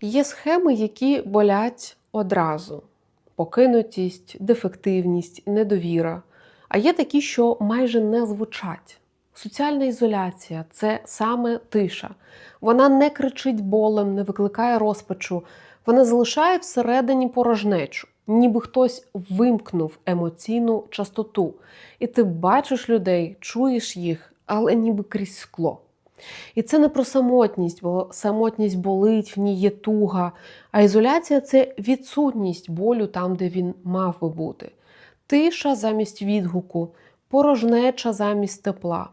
Є схеми, які болять одразу: покинутість, дефективність, недовіра. А є такі, що майже не звучать. Соціальна ізоляція це саме тиша. Вона не кричить болем, не викликає розпачу, вона залишає всередині порожнечу, ніби хтось вимкнув емоційну частоту. І ти бачиш людей, чуєш їх, але ніби крізь скло. І це не про самотність, бо самотність болить, в ній є туга. А ізоляція це відсутність болю там, де він мав би бути. Тиша замість відгуку, порожнеча замість тепла.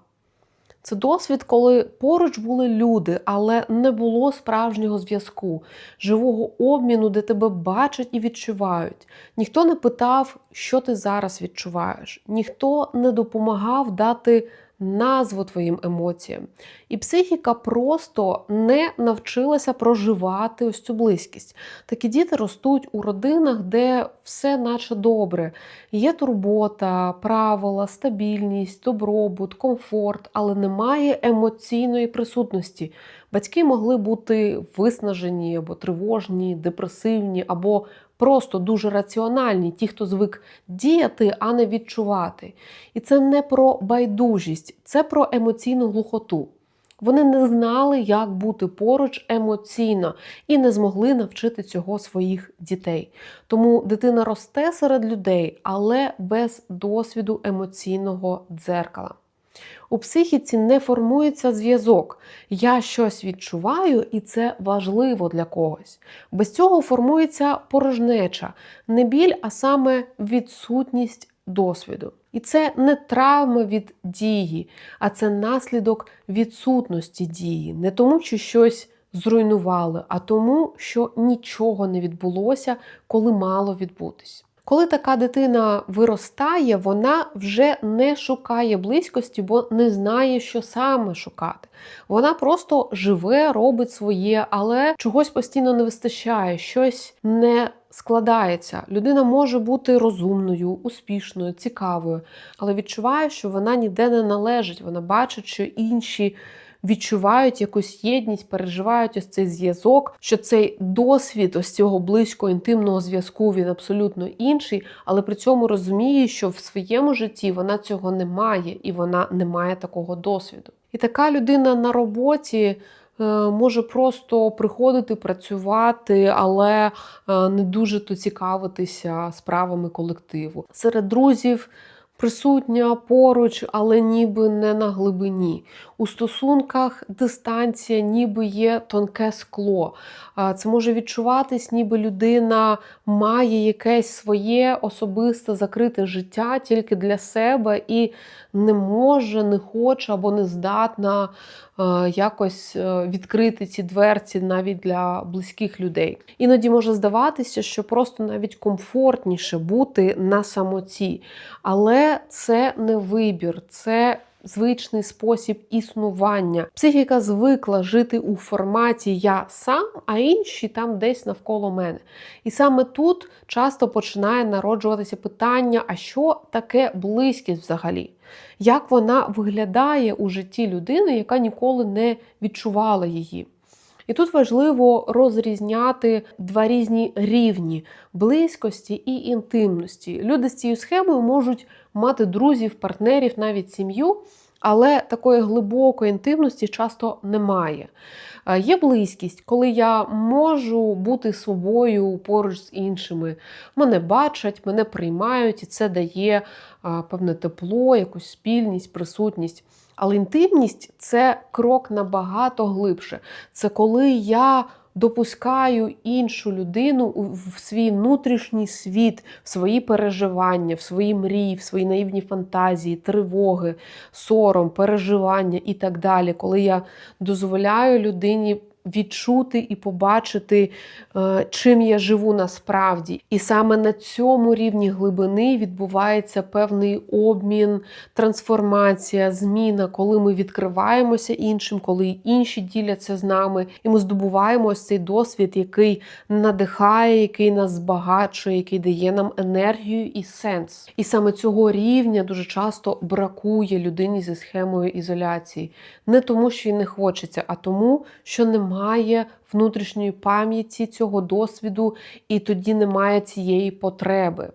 Це досвід, коли поруч були люди, але не було справжнього зв'язку, живого обміну, де тебе бачать і відчувають. Ніхто не питав, що ти зараз відчуваєш, ніхто не допомагав дати назву твоїм емоціям. І психіка просто не навчилася проживати ось цю близькість. Такі діти ростуть у родинах, де все наче добре. Є турбота, правила, стабільність, добробут, комфорт, але немає емоційної присутності. Батьки могли бути виснажені або тривожні, депресивні, або просто дуже раціональні, ті, хто звик діяти, а не відчувати. І це не про байдужість, це про емоційну глухоту. Вони не знали, як бути поруч емоційно і не змогли навчити цього своїх дітей. Тому дитина росте серед людей, але без досвіду емоційного дзеркала. У психіці не формується зв'язок. Я щось відчуваю, і це важливо для когось. Без цього формується порожнеча, не біль, а саме відсутність досвіду. І це не травма від дії, а це наслідок відсутності дії. Не тому, що щось зруйнували, а тому, що нічого не відбулося, коли мало відбутись. Коли така дитина виростає, вона вже не шукає близькості, бо не знає, що саме шукати. Вона просто живе, робить своє, але чогось постійно не вистачає, щось не складається. Людина може бути розумною, успішною, цікавою, але відчуває, що вона ніде не належить. Вона бачить, що інші відчувають якусь єдність, переживають ось цей зв'язок, що цей досвід ось цього близького інтимного зв'язку він абсолютно інший, але при цьому розуміє, що в своєму житті вона цього не має і вона не має такого досвіду. І така людина на роботі. е, Може просто приходити, працювати, але е, не дуже то цікавитися справами колективу. Серед друзів присутня поруч, але ніби не на глибині. У стосунках дистанція, ніби є тонке скло. Це може відчуватись, ніби людина має якесь своє особисте закрите життя тільки для себе і не може, не хоче або не здатна якось е, відкрити ці дверці навіть для близьких людей. Іноді може здаватися, що просто навіть комфортніше бути на самоті, але це не вибір, це звичний спосіб існування. Психіка звикла жити у форматі я сам, а інші там десь навколо мене. І саме тут часто починає народжуватися питання: а що таке близькість взагалі? Як вона виглядає у житті людини, яка ніколи не відчувала її? І тут важливо розрізняти два різні рівні близькості і інтимності. Люди з цією схемою можуть мати друзів, партнерів, навіть сім'ю, але такої глибокої інтимності часто немає. Е, Є близькість, коли я можу бути собою поруч з іншими. Мене бачать, мене приймають, і це дає певне тепло, якусь спільність, присутність. Але інтимність це крок набагато глибше. Це коли я допускаю іншу людину в свій внутрішній світ, в свої переживання, в свої мрії, в свої наївні фантазії, тривоги, сором, переживання і так далі. Коли я дозволяю людині відчути і побачити, е, чим я живу насправді. І саме на цьому рівні глибини відбувається певний обмін, трансформація, зміна, коли ми відкриваємося іншим, коли інші діляться з нами, і ми здобуваємо ось цей досвід, який надихає, який нас збагачує, який дає нам енергію і сенс. І саме цього рівня дуже часто бракує людині зі схемою ізоляції. Не тому, що їй не хочеться, а тому, що немає немає внутрішньої пам'яті цього досвіду, і тоді немає цієї потреби.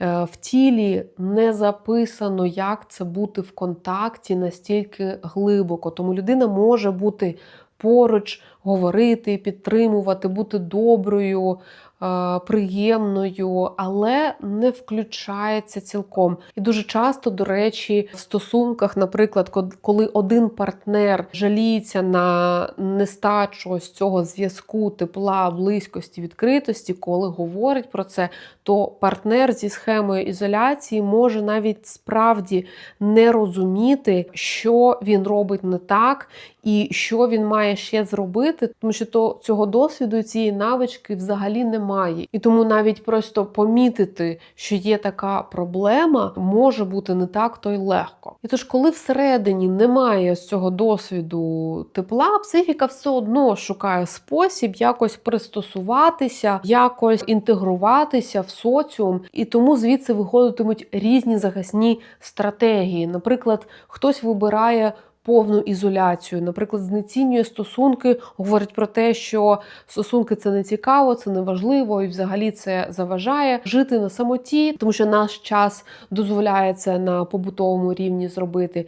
Е, В тілі не записано, як це бути в контакті настільки глибоко. Тому людина може бути поруч, говорити, підтримувати, бути доброю. Е, Приємною, але не включається цілком. І дуже часто, до речі, в стосунках, наприклад, коли один партнер жаліється на нестачу ось цього зв'язку, тепла, близькості, відкритості, коли говорить про це, то партнер зі схемою ізоляції може навіть справді не розуміти, що він робить не так, і що він має ще зробити, тому що то цього досвіду цієї навички взагалі немає. І тому навіть просто помітити, що є така проблема, може бути не так то й легко. І тож, коли всередині немає з цього досвіду тепла, психіка все одно шукає спосіб якось пристосуватися, якось інтегруватися в соціум, і тому звідси виходитимуть різні захисні стратегії. Наприклад, хтось вибирає повну ізоляцію, наприклад, знецінює стосунки, говорить про те, що стосунки це не цікаво, це не важливо, і взагалі це заважає жити на самоті, тому що наш час дозволяє це на побутовому рівні зробити,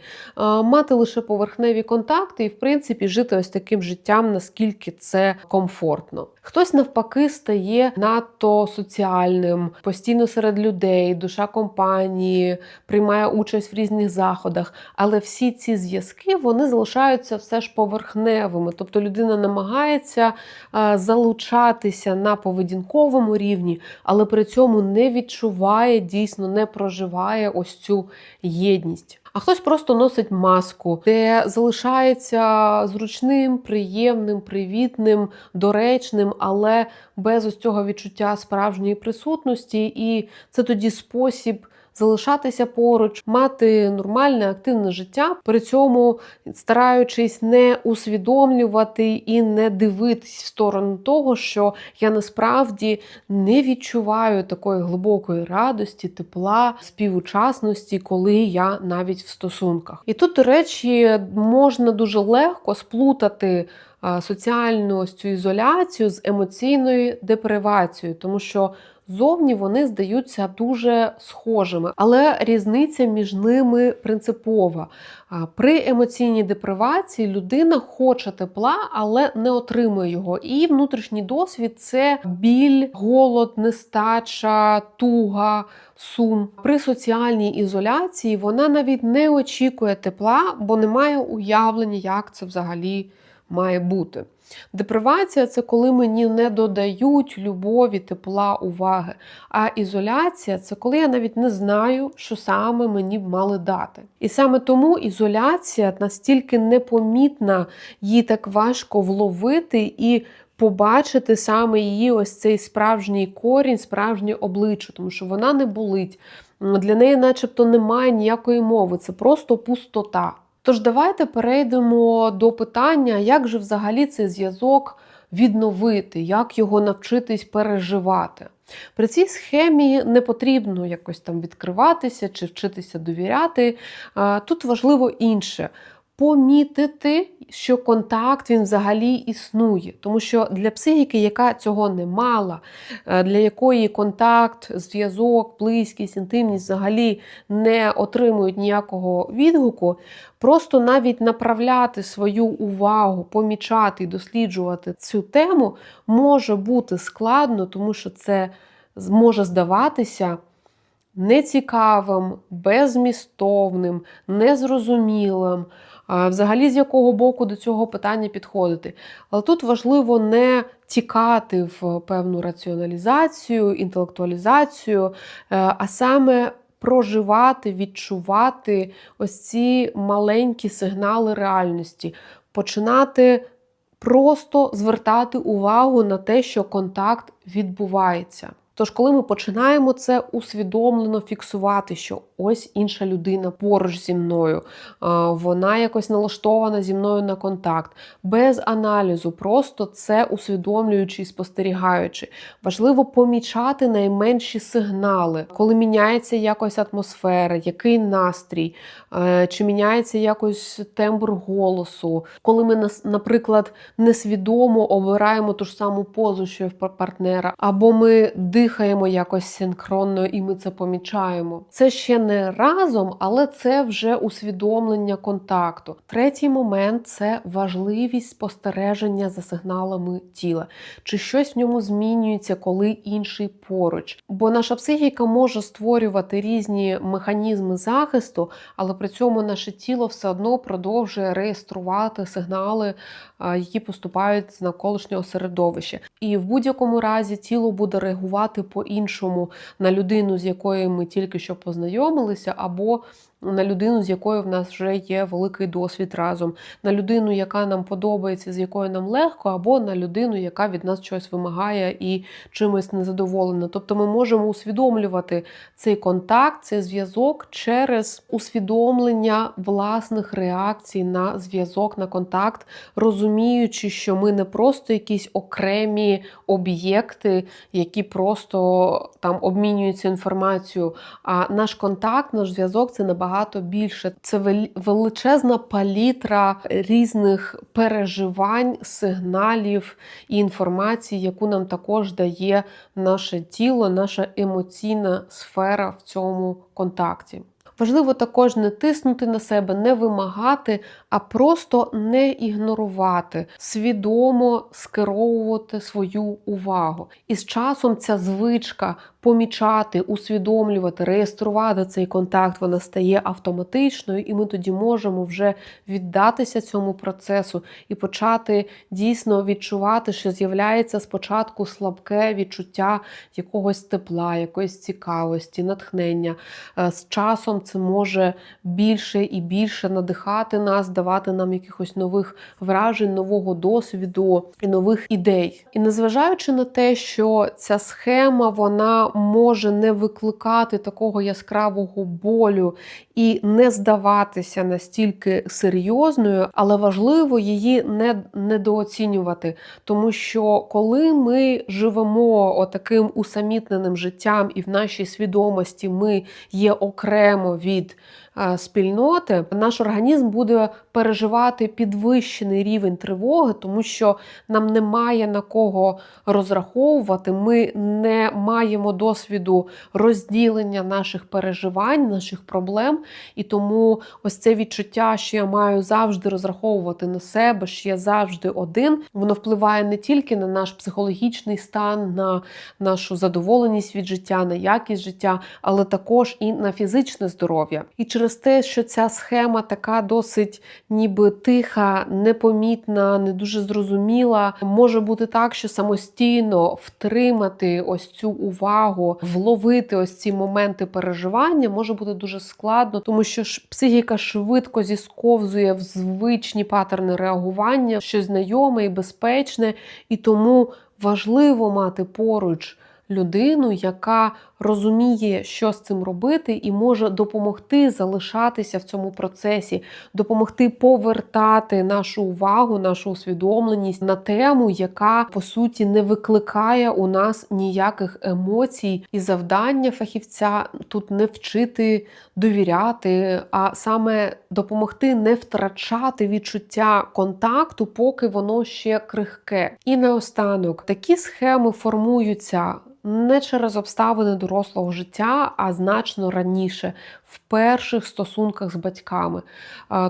мати лише поверхневі контакти і, в принципі, жити ось таким життям, наскільки це комфортно. Хтось навпаки стає надто соціальним, постійно серед людей, душа компанії, приймає участь в різних заходах, але всі ці зв'язки вони залишаються все ж поверхневими. Тобто людина намагається залучатися на поведінковому рівні, але при цьому не відчуває, дійсно не проживає ось цю єдність. А хтось просто носить маску, де залишається зручним, приємним, привітним, доречним, але без ось цього відчуття справжньої присутності, і це тоді спосіб. Залишатися поруч, мати нормальне активне життя, при цьому стараючись не усвідомлювати і не дивитись в сторону того, що я насправді не відчуваю такої глибокої радості, тепла, співучасності, коли я навіть в стосунках. І тут, до речі, можна дуже легко сплутати соціальну цю ізоляцію з емоційною депривацією, тому що Зовні вони здаються дуже схожими, але різниця між ними принципова. При емоційній депривації людина хоче тепла, але не отримує його. І внутрішній досвід це біль, голод, нестача, туга. Сум при соціальній ізоляції вона навіть не очікує тепла, бо не має уявлення, як це взагалі має бути. Депривація це коли мені не додають любові, тепла, уваги. А ізоляція це коли я навіть не знаю, що саме мені б мали дати. І саме тому ізоляція настільки непомітна, її так важко вловити і. Побачити саме її ось цей справжній корінь, справжнє обличчя, тому що вона не болить. Для неї, начебто, немає ніякої мови, це просто пустота. Тож давайте перейдемо до питання, як же взагалі цей зв'язок відновити, як його навчитись переживати. При цій схемі не потрібно якось там відкриватися чи вчитися довіряти. Тут важливо інше. Помітити, що контакт він взагалі існує, тому що для психіки, яка цього не мала, для якої контакт, зв'язок, близькість, інтимність взагалі не отримують ніякого відгуку, просто навіть направляти свою увагу, помічати і досліджувати цю тему може бути складно, тому що це може здаватися нецікавим, безмістовним, незрозумілим. Взагалі, з якого боку до цього питання підходити. Але тут важливо не тікати в певну раціоналізацію, інтелектуалізацію, е, а саме проживати, відчувати ось ці маленькі сигнали реальності, починати просто звертати увагу на те, що контакт відбувається. Тож, коли ми починаємо це усвідомлено фіксувати, що ось інша людина поруч зі мною, вона якось налаштована зі мною на контакт, без аналізу, просто це усвідомлюючи і спостерігаючи. Важливо помічати найменші сигнали, коли міняється якось атмосфера, який настрій, е, чи міняється якось тембр голосу, коли ми, наприклад, несвідомо обираємо ту ж саму позу, що в партнера, або ми дихаємо якось синхронно і ми це помічаємо. Це ще не разом, але це вже усвідомлення контакту. Третій момент це важливість спостереження за сигналами тіла. Чи щось в ньому змінюється, коли інший поруч? Бо наша психіка може створювати різні механізми захисту, але при цьому наше тіло все одно продовжує реєструвати сигнали, які поступають з навколишнього середовища. І в будь-якому разі тіло буде реагувати по-іншому на людину, з якою ми тільки що познайомилися, або на людину, з якою в нас вже є великий досвід разом, на людину, яка нам подобається, з якою нам легко, або на людину, яка від нас щось вимагає і чимось незадоволена. Тобто ми можемо усвідомлювати цей контакт, цей зв'язок через усвідомлення власних реакцій на зв'язок, на контакт, розуміючи, що ми не просто якісь окремі об'єкти, які просто там обмінюються інформацією. А наш контакт, наш зв'язок це набагато більше. Це величезна палітра різних переживань, сигналів і інформації, яку нам також дає наше тіло, наша емоційна сфера в цьому контакті. Важливо також не тиснути на себе, не вимагати, а просто не ігнорувати, свідомо скеровувати свою увагу. І з часом ця звичка помічати, усвідомлювати, реєструвати цей контакт, вона стає автоматичною, і ми тоді можемо вже віддатися цьому процесу і почати дійсно відчувати, що з'являється спочатку слабке відчуття якогось тепла, якоїсь цікавості, натхнення. Е, З часом це може більше і більше надихати нас, давати нам якихось нових вражень, нового досвіду і нових ідей. І незважаючи на те, що ця схема вона може не викликати такого яскравого болю і не здаватися настільки серйозною, але важливо її не недооцінювати, тому що коли ми живемо отаким усамітненим життям, і в нашій свідомості ми є окремо від спільноти, наш організм буде переживати підвищений рівень тривоги, тому що нам немає на кого розраховувати. Ми не маємо досвіду розділення наших переживань, наших проблем. І тому ось це відчуття, що я маю завжди розраховувати на себе, що я завжди один, воно впливає не тільки на наш психологічний стан, на нашу задоволеність від життя, на якість життя, але також і на фізичне здоров'я. І через те, що ця схема така досить ніби тиха, непомітна, не дуже зрозуміла, може бути так, що самостійно втримати ось цю увагу, вловити ось ці моменти переживання може бути дуже складно, тому що ж психіка швидко зісковзує в звичні патерни реагування, що знайоме і безпечне, і тому важливо мати поруч людину, яка розуміє, що з цим робити, і може допомогти залишатися в цьому процесі, допомогти повертати нашу увагу, нашу усвідомленість на тему, яка по суті не викликає у нас ніяких емоцій, і завдання фахівця тут не вчити довіряти, а саме допомогти не втрачати відчуття контакту, поки воно ще крихке. І наостанок такі схеми формуються не через обставини дорослого життя, а значно раніше, в перших стосунках з батьками.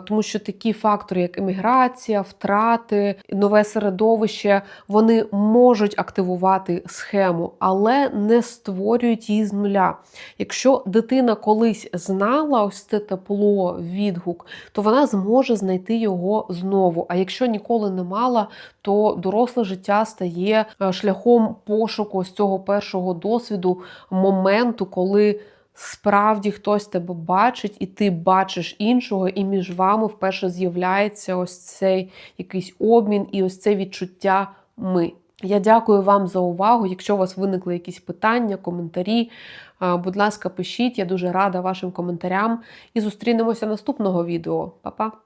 Тому що такі фактори, як еміграція, втрати, нове середовище, вони можуть активувати схему, але не створюють її з нуля. Якщо дитина колись знала ось це тепло, відгук, то вона зможе знайти його знову. А якщо ніколи не мала, то доросле життя стає е, шляхом пошуку ось цього першого досвіду, моменту, коли справді хтось тебе бачить, і ти бачиш іншого, і між вами вперше з'являється ось цей якийсь обмін і ось це відчуття ми. Я дякую вам за увагу. Якщо у вас виникли якісь питання, коментарі, будь ласка, пишіть. Я дуже рада вашим коментарям. І зустрінемося наступного відео. Па-па!